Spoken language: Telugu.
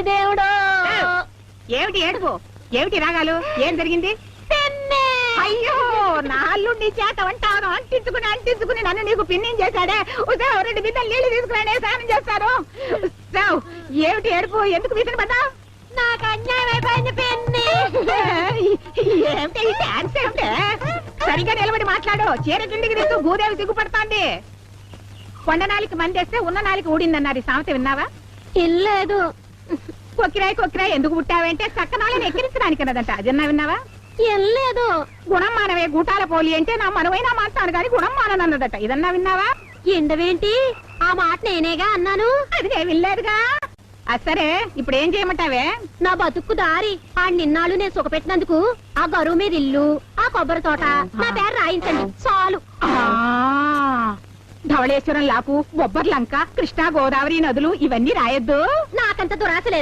దేవుడు. ఏమిటి ఏడుపు? ఏమిటి రాగాలు? ఏం జరిగింది? అయ్యో నా అల్లుడిని చేత వంటాను అంటించుకుని అంటించుకుని నన్ను నీకు పిన్నిం చేశాడే. ఉసావు రెండు బిడ్డలు నీళ్ళు తీసుకురానే స్నానం ఉసావు ఏమిటి ఏడుపు? ఎందుకు వీసిన పడ్డా? నాకు అన్యాయం అయిపోయింది పెన్ని. ఏమిటి? ఈ డాన్స్ ఏమిటి? సరిగ్గా నిలబడి మాట్లాడు. చీర కిందికి తీస్తూ భూదేవి సిగ్గుపడుతోంది కొండ నాలికి మందేస్తే ఉన్న నాలికి ఊడిందన్నారు. ఈ సామెత విన్నావా? ఇల్లేదు. కొక్కిరాయి కొక్కిరాయి ఎందుకు పుట్టావంటే చక్కనాలని ఎక్కిరించడానికి అన్నదంట. అదన్నా విన్నావా? ఇల్లేదు గుణం మానవే గూటాల పోలి అంటే నా మనవైనా మాట్లాడు కానీ గుణం మాననన్నదట. ఇదన్నా విన్నావా? ఎండవేంటి ఆ మాట నేనేగా అన్నాను? అది నేను వినలేదుగా. అది సరే ఇప్పుడు ఏం చేయమంటావే? నా బతుక్కు దారి ఆ నిన్నాళ్ళు నేను సుఖపెట్టినందుకు ఆ గరువు మీద ఇల్లు ఆ కొబ్బరి తోట నా పేరు రాయించండి. చాలు. ఆ ధవళేశ్వరం లాకు బొబ్బర్లంక కృష్ణా గోదావరి నదులు ఇవన్నీ రాయొద్దు. అంత దురాశ లేదు